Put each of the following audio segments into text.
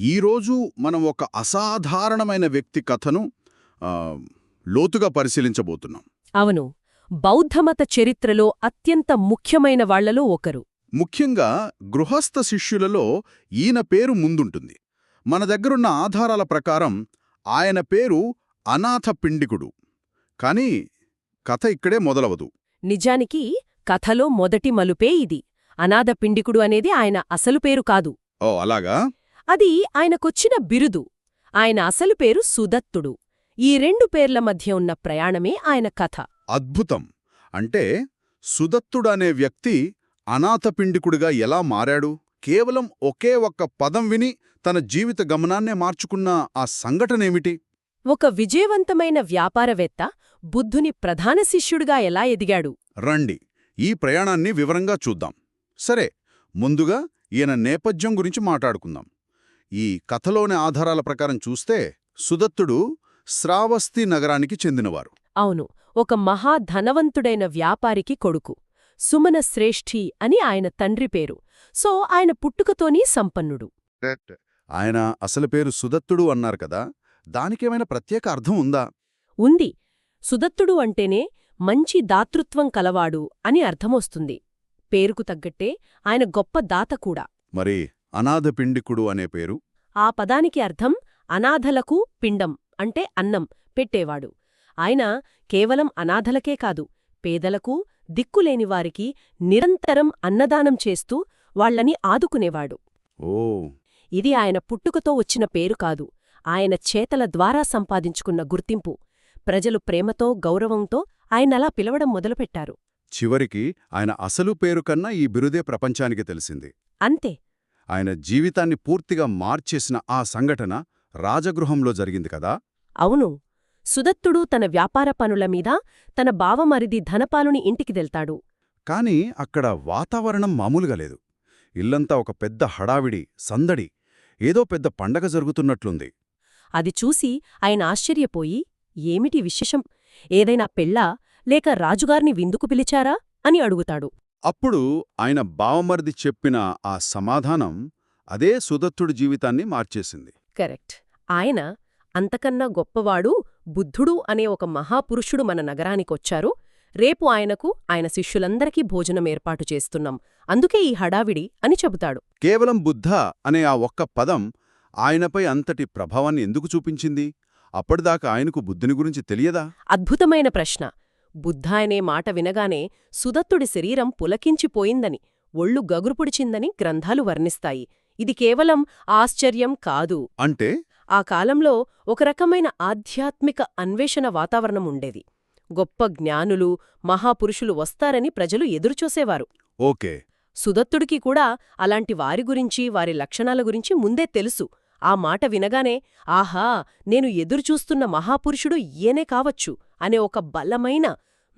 ఈరోజు మనం ఒక అసాధారణమైన వ్యక్తి కథను లోతుగా పరిశీలించబోతున్నాం. అవును. బౌద్ధమత చరిత్రలో అత్యంత ముఖ్యమైన వాళ్ళలో ఒకరు. ముఖ్యంగా గృహస్థ శిష్యులలో ఈయన పేరు ముందుంటుంది. మన దగ్గరున్న ఆధారాల ప్రకారం ఆయన పేరు అనాథ పిండికుడు. కాని కథ ఇక్కడే మొదలవదు. నిజానికి కథలో మొదటి మలుపే ఇది. అనాథ పిండికుడు అనేది ఆయన అసలు పేరు కాదు. ఓ అలాగా? అది ఆయనకొచ్చిన బిరుదు. ఆయన అసలు పేరు సుదత్తుడు. ఈ రెండు పేర్ల మధ్య ఉన్న ప్రయాణమే ఆయన కథ. అద్భుతం. అంటే సుదత్తుడనే వ్యక్తి అనాథపిండికుడిగా ఎలా మారాడు? కేవలం ఒకే ఒక్క పదం విని తన జీవిత గమనాన్నే మార్చుకున్న ఆ సంఘటనేమిటి? ఒక విజయవంతమైన వ్యాపారవేత్త బుద్ధుని ప్రధాన శిష్యుడిగా ఎలా ఎదిగాడు? రండి ఈ ప్రయాణాన్ని వివరంగా చూద్దాం. సరే ముందుగా ఈయన నేపథ్యం గురించి మాట్లాడుకుందాం. ఈ కథలోని ఆధారాల ప్రకారం చూస్తే సుదత్తుడు శ్రావస్తి నగరానికి చెందినవారు. అవును ఒక మహా ధనవంతుడైన వ్యాపారికి కొడుకు సుమన శ్రేష్ఠి అని ఆయన తండ్రి పేరు. సో ఆయన పుట్టుకతోనీ సంపన్నుడు. ఆయన అసలు పేరు సుదత్తుడు అన్నారు కదా దానికేమైనా ప్రత్యేక అర్థం ఉందా? ఉంది. సుదత్తుడు అంటేనే మంచి దాతృత్వం కలవాడు అని అర్థమొస్తుంది. పేరుకు తగ్గట్టే ఆయన గొప్ప దాత కూడా. మరి అనాథ పిండికుడు అనే పేరు. ఆ పదానికి అర్థం అనాథలకు పిండం అంటే అన్నం పెట్టేవాడు. ఆయన కేవలం అనాథలకే కాదు పేదలకు దిక్కులేనివారికి నిరంతరం అన్నదానం చేస్తూ వాళ్ళని ఆదుకునేవాడు. ఓ. ఇది ఆయన పుట్టుకతో వచ్చిన పేరు కాదు ఆయన చేతల ద్వారా సంపాదించుకున్న గుర్తింపు. ప్రజలు ప్రేమతో గౌరవంతో ఆయనలా పిలవడం మొదలుపెట్టారు. చివరికి ఆయన అసలు పేరు కన్నా ఈ బిరుదే ప్రపంచానికి తెలిసింది. అంతే. ఆయన జీవితాన్ని పూర్తిగా మార్చేసిన ఆ సంఘటన రాజగృహంలో జరిగింది కదా? అవును. సుదత్తుడు తన వ్యాపార పనుల మీద తన బావమరిది ధనపాలుని ఇంటికి వెళ్తాడు. కాని అక్కడ వాతావరణం మామూలుగా లేదు. ఇల్లంతా ఒక పెద్ద హడావిడి సందడి ఏదో పెద్ద పండగ జరుగుతున్నట్లుంది. అది చూసి ఆయన ఆశ్చర్యపోయి ఏమిటి విశేషం? ఏదైనా పెళ్ళా? లేక రాజుగార్ని విందుకు పిలిచారా? అని అడుగుతాడు. అప్పుడు ఆయన బావమరిది చెప్పిన ఆ సమాధానం అదే సుదత్తుడి జీవితాన్ని మార్చేసింది. కరెక్ట్. ఆయన అంతకన్నా గొప్పవాడు బుద్ధుడు అనే ఒక మహాపురుషుడు మన నగరానికొచ్చారు. రేపు ఆయనకు ఆయన శిష్యులందరికీ భోజనం ఏర్పాటు చేస్తున్నాం. అందుకే ఈ హడావిడి అని చెబుతాడు. కేవలం బుద్ధ అనే ఆ ఒక్క పదం ఆయనపై అంతటి ప్రభావాన్ని ఎందుకు చూపించింది? అప్పటిదాకా ఆయనకు బుద్ధుని గురించి తెలియదా? అద్భుతమైన ప్రశ్న. బుద్ధ అనే మాట వినగానే సుదత్తుడి శరీరం పులకించిపోయిందని ఒళ్ళు గగురుపుడిచిందని గ్రంథాలు వర్ణిస్తాయి. ఇది కేవలం ఆశ్చర్యం కాదు. అంటే? ఆ కాలంలో ఒక రకమైన ఆధ్యాత్మిక అన్వేషణ వాతావరణం ఉండేది. గొప్ప జ్ఞానులు మహాపురుషులు వస్తారని ప్రజలు ఎదురుచూసేవారు. ఓకే. సుదత్తుడికి కూడా అలాంటి వారి గురించి వారి లక్షణాల గురించి ముందే తెలుసు. ఆ మాట వినగానే ఆహా! నేను ఎదురుచూస్తున్న మహాపురుషుడు ఈయనే కావచ్చు అనే ఒక బలమైన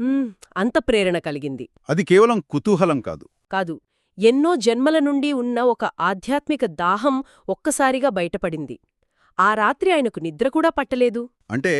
"మ్మ్" అంతఃప్రేరణ కలిగింది. అది కేవలం కుతూహలం కాదు. కాదు ఎన్నో జన్మల నుండి ఉన్న ఒక ఆధ్యాత్మిక దాహం ఒక్కసారిగా బయటపడింది. ఆ రాత్రి ఆయనకు నిద్ర కూడా పట్టలేదు. అంటే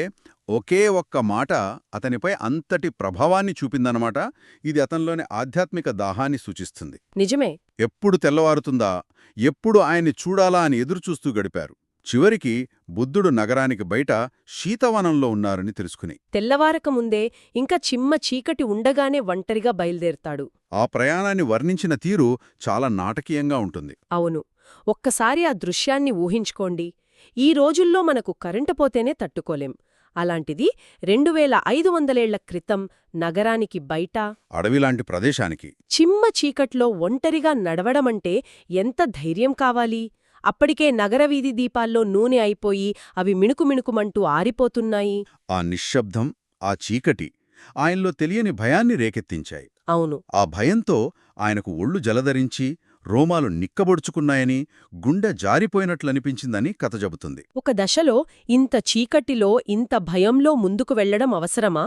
ఒకే ఒక్క మాట అతనిపై అంతటి ప్రభావాన్ని చూపిందన్నమాట. ఇది అతనిలోని ఆధ్యాత్మిక దాహాన్ని సూచిస్తుంది. నిజమే. ఎప్పుడు తెల్లవారుతుందా? ఎప్పుడు ఆయన్ని చూడాలా అని ఎదురుచూస్తూ గడిపారు. చివరికి బుద్ధుడు నగరానికి బయట శీతవనంలో ఉన్నారని తెలుసుకుని. తెల్లవారకముందే ఇంకా చిమ్మ చీకటి ఉండగానే ఒంటరిగా బయలుదేరుతాడు. ఆ ప్రయాణాన్ని వర్ణించిన తీరు చాలా నాటకీయంగా ఉంటుంది. అవును. ఒక్కసారి ఆ దృశ్యాన్ని ఊహించుకోండి. ఈ రోజుల్లో మనకు కరెంటు పోతేనే తట్టుకోలేం. అలాంటిది రెండు వేల ఐదు వందలేళ్ళ క్రితం నగరానికి బయట అడవిలాంటి ప్రదేశానికి. చిమ్మ చీకట్లో ఒంటరిగా నడవడమంటే ఎంత ధైర్యం కావాలి? అప్పటికే నగరవీధి దీపాల్లో నూనె అయిపోయి అవి మిణుకుమిణుకుమంటూ ఆరిపోతున్నాయి. ఆ నిశ్శబ్దం ఆ చీకటి ఆయనలో తెలియని భయాన్ని రేకెత్తించాయి. అవును. ఆ భయంతో ఆయనకు ఒళ్ళు జలధరించి రోమాలు నిక్కబొడుచుకున్నాయని గుండె జారిపోయినట్లనిపించిందని కథ చెబుతుంది. ఒక దశలో ఇంత చీకటిలో ఇంత భయంలో ముందుకు వెళ్ళడం అవసరమా?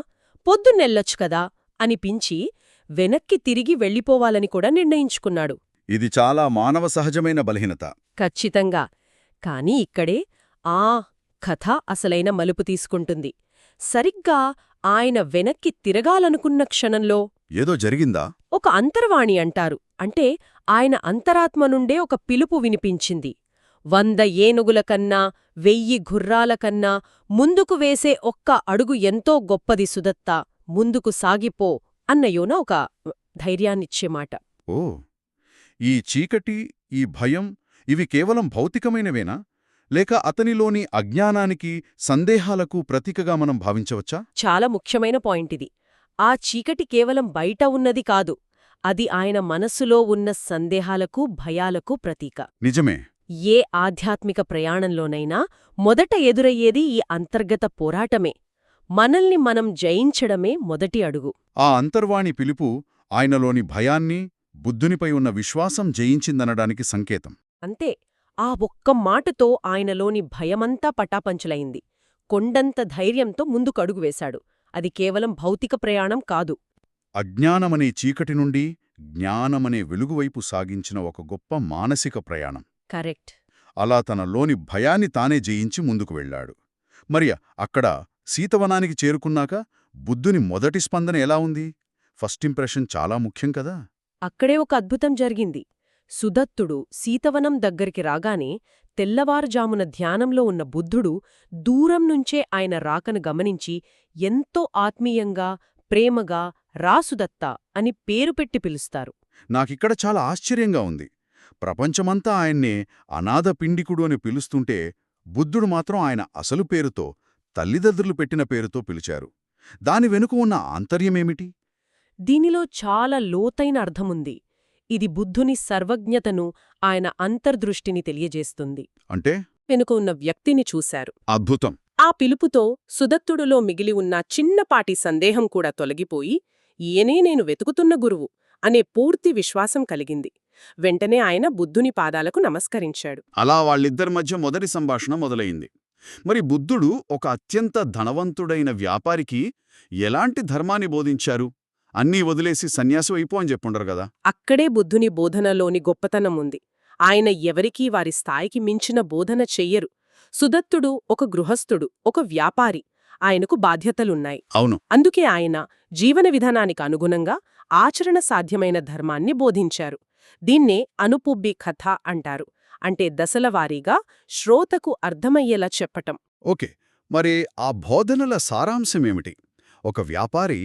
పొద్దున్నెళ్ళొచ్చు కదా! అనిపించి వెనక్కి తిరిగి వెళ్ళిపోవాలని కూడా నిర్ణయించుకున్నాడు. ఇది చాలా మానవ సహజమైన బలహీనత. ఖచ్చితంగా. కాని ఇక్కడే ఆ కథ అసలైన మలుపు తీసుకుంటుంది. సరిగ్గా ఆయన వెనక్కి తిరగాలనుకున్న క్షణంలో ఏదో జరిగిందా? ఒక అంతర్వాణి అంటారు. అంటే ఆయన అంతరాత్మ నుండే ఒక పిలుపు వినిపించింది. వంద ఏనుగుల కన్నా వెయ్యి గుర్రాల కన్నా ముందుకు వేసే ఒక్క అడుగు ఎంతో గొప్పది సుదత్తా. ముందుకు సాగిపో అన్నయోన ఒక ధైర్యాన్నిచ్చే మాట ఓ! ఈ చీకటి ఈ భయం ఇవి కేవలం భౌతికమైనవేనా? లేక అతనిలోని అజ్ఞానానికి సందేహాలకు ప్రతీకగా మనం భావించవచ్చా? చాలా ముఖ్యమైన పాయింట్ ఇది ఆ చీకటి కేవలం బయట ఉన్నది కాదు అది ఆయన మనస్సులో ఉన్న సందేహాలకు భయాలకు ప్రతీక. నిజమే. ఏ ఆధ్యాత్మిక ప్రయాణంలోనైనా మొదట ఎదురయ్యేది ఈ అంతర్గత పోరాటమే. మనల్ని మనం జయించడమే మొదటి అడుగు. ఆ అంతర్వాణి పిలుపు ఆయనలోని భయాన్ని బుద్ధునిపై ఉన్న విశ్వాసం జయించిందనడానికి సంకేతం. అంతే. ఆ ఒక్క మాటతో ఆయనలోని భయమంతా పటాపంచలైంది. కొండంత ధైర్యంతో ముందుకు అడుగు వేశాడు. అది కేవలం భౌతిక ప్రయాణం కాదు. అజ్ఞానమనే చీకటి నుండి జ్ఞానమనే వెలుగువైపు సాగించిన ఒక గొప్ప మానసిక ప్రయాణం. కరెక్ట్. అలా తనలోని భయాన్ని తానే జయించి ముందుకు వెళ్ళాడు. మరి అక్కడ సీతవనానికి చేరుకున్నాక బుద్ధుని మొదటి స్పందన ఎలా ఉంది? ఫస్ట్ ఇంప్రెషన్ చాలా ముఖ్యం కదా? అక్కడే ఒక అద్భుతం జరిగింది. సుదత్తుడు సీతవనం దగ్గరికి రాగానే తెల్లవారుజామున ధ్యానంలో ఉన్న బుద్ధుడు దూరం నుంచే ఆయన రాకను గమనించి ఎంతో ఆత్మీయంగా ప్రేమగా రాసుదత్తా అని పేరు పెట్టి పిలుస్తారు. నాకిక్కడ చాలా ఆశ్చర్యంగా ఉంది. ప్రపంచమంతా ఆయన్నే అనాథ పిండికుడు అని పిలుస్తుంటే బుద్ధుడు మాత్రం ఆయన అసలు పేరుతో తల్లిదండ్రులు పెట్టిన పేరుతో పిలిచారు. దాని వెనుక ఉన్న ఆంతర్యమేమిటి? దీనిలో చాలా లోతైన అర్థముంది. ఇది బుద్ధుని సర్వజ్ఞతను ఆయన అంతర్దృష్టిని తెలియజేస్తుంది. అంటే? వెనుక ఉన్న వ్యక్తిని చూశారు. అద్భుతం. ఆ పిలుపుతో సుదత్తుడులో మిగిలి ఉన్న చిన్నపాటి సందేహం కూడా తొలగిపోయి ఈయనే నేను వెతుకుతున్న గురువు అనే పూర్తి విశ్వాసం కలిగింది. వెంటనే ఆయన బుద్ధుని పాదాలకు నమస్కరించాడు. అలా వాళ్ళిద్దరి మధ్య మొదటి సంభాషణ మొదలైంది. మరి బుద్ధుడు ఒక అత్యంత ధనవంతుడైన వ్యాపారికి ఎలాంటి ధర్మాన్ని బోధించారు? అన్నీ వదిలేసి సన్యాసం అయిపో అని చెప్పుండరు కదా. అక్కడే బుద్ధుని బోధనలోని గొప్పతనం ఉంది. ఆయన ఎవరికీ వారి స్థాయికి మించిన బోధన చెయ్యరు. సుదత్తుడు ఒక గృహస్థుడు ఒక వ్యాపారి. ఆయనకు బాధ్యతలున్నాయి. అవును. అందుకే ఆయన జీవన విధానానికి అనుగుణంగా ఆచరణ సాధ్యమైన ధర్మాన్ని బోధించారు. దీన్నే అనుపుబ్బి కథ అంటారు. అంటే దశలవారీగా శ్రోతకు అర్థమయ్యేలా చెప్పటం. ఓకే. మరి ఆ బోధనల సారాంశమేమిటి? ఒక వ్యాపారి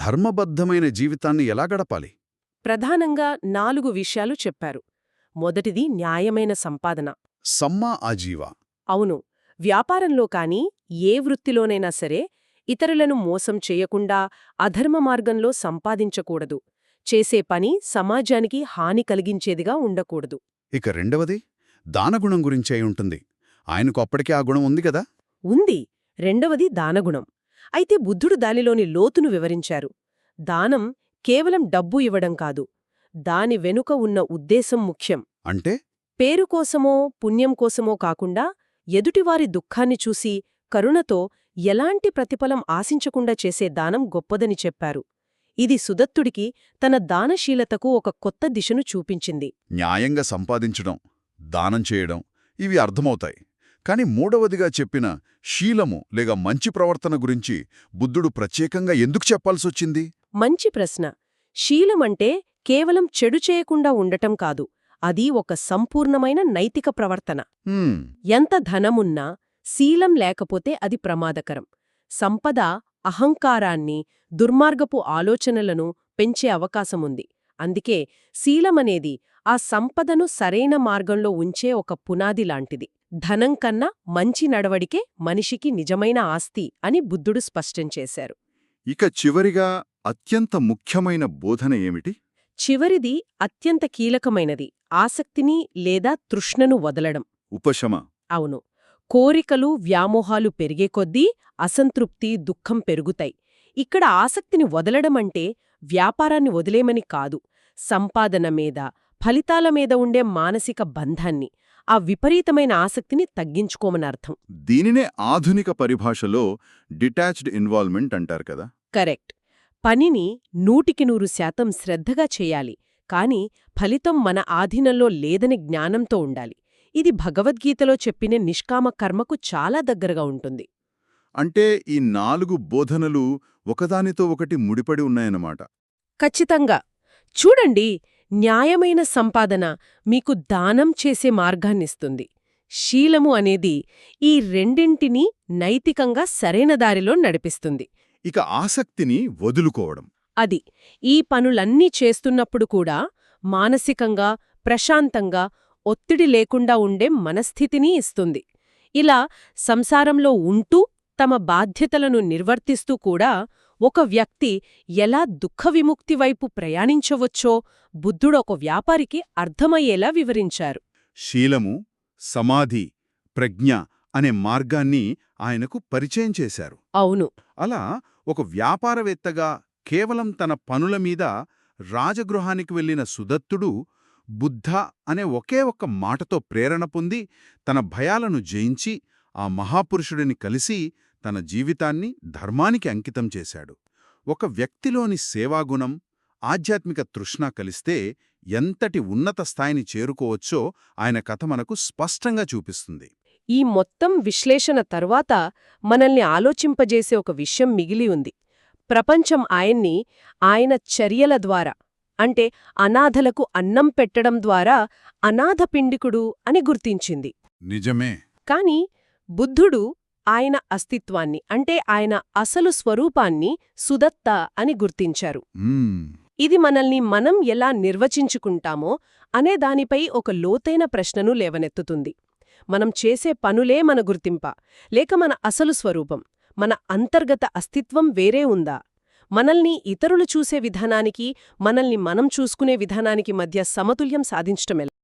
ధర్మబద్ధమైన జీవితాన్ని ఎలా గడపాలి? ప్రధానంగా నాలుగు విషయాలు చెప్పారు. మొదటిది న్యాయమైన సంపాదన. సమ్మా ఆజీవ. అవును వ్యాపారంలో కాని ఏ వృత్తిలోనైనా సరే ఇతరులను మోసం చేయకుండా అధర్మ మార్గంలో సంపాదించకూడదు. చేసే పని సమాజానికి హాని కలిగించేదిగా ఉండకూడదు. ఇక రెండవది దానగుణం గురించే ఉంటుంది. ఆయనకు అప్పటికే ఆ గుణం ఉంది కదా? ఉంది. రెండవది దానగుణం. అయితే బుద్ధుడు దానిలోని లోతును వివరించారు. దానం కేవలం డబ్బు ఇవ్వడం కాదు. దాని వెనుక ఉన్న ఉద్దేశం ముఖ్యం. అంటే? పేరు కోసమో పుణ్యం కోసమో కాకుండా ఎదుటివారి దుఃఖాన్ని చూసి కరుణతో ఎలాంటి ప్రతిఫలం ఆశించకుండా చేసే దానం గొప్పదని చెప్పారు. ఇది సుదత్తుడికి తన దానశీలతకు ఒక కొత్త దిశను చూపించింది. న్యాయంగా సంపాదించడం దానం చేయడం ఇవి అర్థమవుతాయి. కాని మూడవదిగా చెప్పిన శీలము లేక మంచి ప్రవర్తన గురించి బుద్ధుడు ప్రత్యేకంగా ఎందుకు చెప్పాల్సొచ్చింది? మంచి ప్రశ్న. శీలమంటే కేవలం చెడు చేయకుండా ఉండటం కాదు. అది ఒక సంపూర్ణమైన నైతిక ప్రవర్తన. ఎంత ధనమున్నా శీలం లేకపోతే అది ప్రమాదకరం. సంపద అహంకారాన్ని దుర్మార్గపు ఆలోచనలను పెంచే అవకాశముంది. అందుకే శీలమనేది ఆ సంపదను సరైన మార్గంలో ఉంచే ఒక పునాది లాంటిది. ధనం కన్నా మంచి నడవడికే మనిషికి నిజమైన ఆస్తి అని బుద్ధుడు స్పష్టం చేశారు. ఇక చివరిగా అత్యంత ముఖ్యమైన బోధన ఏమిటి? చివరిది అత్యంత కీలకమైనది ఆసక్తిని లేదా తృష్ణను వదలడం. ఉపశమ. అవును. కోరికలు వ్యామోహాలు పెరిగే కొద్దీ అసంతృప్తి దుఃఖం పెరుగుతాయి. ఇక్కడ ఆసక్తిని వదలడమంటే వ్యాపారాన్ని వదిలేమని కాదు సంపాదన మీద ఫలితాల మీద ఉండే మానసిక బంధాన్ని ఆ విపరీతమైన ఆసక్తిని తగ్గించుకోమని అర్థం. దీనినే ఆధునిక పరిభాషలో డిటాచ్డ్ ఇన్వాల్వ్మెంట్ అంటారు కదా. కరెక్ట్. పనిని నూటికి నూరు శాతం శ్రద్ధగా చేయాలి. కాని ఫలితం మన ఆధీనంలో లేదని జ్ఞానంతో ఉండాలి. ఇది భగవద్గీతలో చెప్పిన నిష్కామ కర్మకు చాలా దగ్గరగా ఉంటుంది. అంటే ఈ నాలుగు బోధనలు ఒకదానితో ఒకటి ముడిపడి ఉన్నాయన్నమాట. ఖచ్చితంగా. చూడండి న్యాయమైన సంపాదన మీకు దానం చేసే మార్గాన్నిస్తుంది. శీలము అనేది ఈ రెండింటినీ నైతికంగా సరైన దారిలో నడిపిస్తుంది. ఇక ఆసక్తిని వదులుకోవడం. అది ఈ పనులన్నీ చేస్తున్నప్పుడు కూడా మానసికంగా ప్రశాంతంగా ఒత్తిడి లేకుండా ఉండే మనస్థితిని ఇస్తుంది. ఇలా సంసారంలో ఉంటూ తమ బాధ్యతలను నిర్వర్తిస్తూ కూడా ఒక వ్యక్తి ఎలా దుఃఖ విముక్తి వైపు ప్రయాణించవచ్చో బుద్ధుడొక వ్యాపారికి అర్థమయ్యేలా వివరించారు. శీలము సమాధి ప్రజ్ఞ అనే మార్గాన్ని ఆయనకు పరిచయం చేశారు. అవును. అలా ఒక వ్యాపారవేత్తగా కేవలం తన పనుల మీద రాజగృహానికి వెళ్ళిన సుదత్తుడు బుద్ధ అనే ఒకే ఒక్క మాటతో ప్రేరణ పొంది తన భయాలను జయించి ఆ మహాపురుషుడిని కలిసి తన జీవితాన్ని ధర్మానికి అంకితం చేశాడు. ఒక వ్యక్తిలోని సేవాగుణం ఆధ్యాత్మిక తృష్ణ కలిస్తే ఎంతటి ఉన్నత స్థాయిని చేరుకోవచ్చో ఆయన కథ మనకు స్పష్టంగా చూపిస్తుంది. ఈ మొత్తం విశ్లేషణ తరువాత మనల్ని ఆలోచింపజేసే ఒక విషయం మిగిలి ఉంది. ప్రపంచం ఆయన్ని ఆయన చర్యల ద్వారా అంటే అనాథలకు అన్నం పెట్టడం ద్వారా అనాథ పిండికుడు అని గుర్తించింది. నిజమే. కాని బుద్ధుడు ఆయన అస్తిత్వాన్ని అంటే ఆయన అసలు స్వరూపాన్ని సుదత్త అని గుర్తించారు. ఇది మనల్ని మనం ఎలా నిర్వచించుకుంటామో అనే దానిపై ఒక లోతైన ప్రశ్నను లేవనెత్తుతుంది. మనం చేసే పనులే మన గుర్తింప లేక మన అసలు స్వరూపం మన అంతర్గత అస్తిత్వం వేరే ఉందా? మనల్ని ఇతరులు చూసే విధానానికి మనల్ని మనం చూసుకునే విధానానికి మధ్య సమతుల్యం సాధించటమెలా